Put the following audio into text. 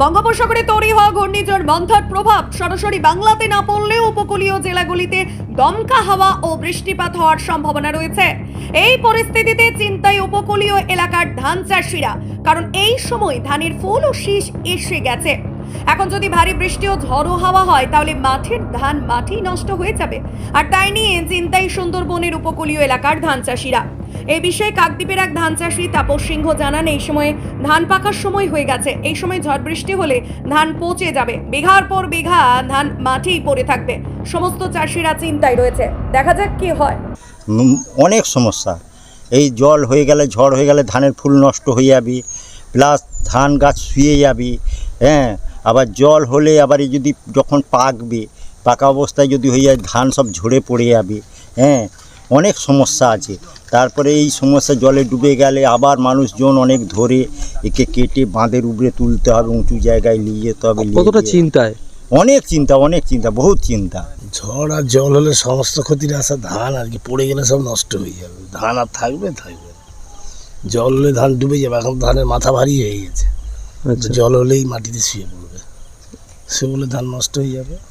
বঙ্গোপসাগরে তৈরি হওয়া ঘূর্ণিঝড় মন্থর প্রভাব সরাসরি বাংলাতে না পড়লেও উপকূলীয় জেলাগুলিতে দমকা হাওয়া ও বৃষ্টিপাত হওয়ার সম্ভাবনা রয়েছে। এই পরিস্থিতিতে চিন্তায় উপকূলীয় এলাকার ধান চাষিরা, কারণ এই সময় ধানের ফুল ও শীষ এসে গেছে। এখন যদি ভারী বৃষ্টি ও ঝড়ো হাওয়া হয়, তাহলে মাঠের ধান মাটি নষ্ট হয়ে যাবে। আর তাই নিয়ে চিন্তায় সুন্দরবনের উপকূলীয় এলাকার ধান চাষিরা। এই বিষয়ে কাকদ্বীপের এক ধান চাষি তাপস সিংহ জানান, এই সময় ধান পাকার সময় হয়ে গেছে। এই সময় ঝড় বৃষ্টি হলে ধান পচে যাবে। বিঘার পর বিঘা ধান মাটিই পড়ে থাকবে। সমস্ত চাষিরা চিন্তায় রয়েছে। দেখা যাক কি হয়। অনেক সমস্যা। এই জল হয়ে গেলে, ঝড় হয়ে গেলে ধানের ফুল নষ্ট হয়ে যাবে, প্লাস ধান গাছ শুয়ে যাবে হ্যাঁ? আবার জল হলে আবার যদি যখন পাকবে, পাকা অবস্থায় যদি হয়ে যায়, ধান সব ঝরে পড়ে যাবে হ্যাঁ? অনেক সমস্যা আছে। তারপরে এই সমস্যা জলে ডুবে গেলে আবার মানুষজন অনেক ধরে একে কেটে বাঁধের উপরে তুলতে হবে উঁচু জায়গায় নিয়ে যেতে হবে কতটা চিন্তায়? অনেক চিন্তা অনেক চিন্তা বহুত চিন্তা। ঝড় আর জল হলে সমস্ত ক্ষতির আসা ধান আর কি পড়ে গেলে সব নষ্ট হয়ে যাবে। ধান আর থাকবে থাকবে জল হলে ধান ডুবে যাবে এখন ধানের মাথা ভারী হয়ে গেছে। আচ্ছা। জল হলেই মাটিতে শুয়ে পড়বে। সে বলে ধান নষ্ট হয়ে যাবে।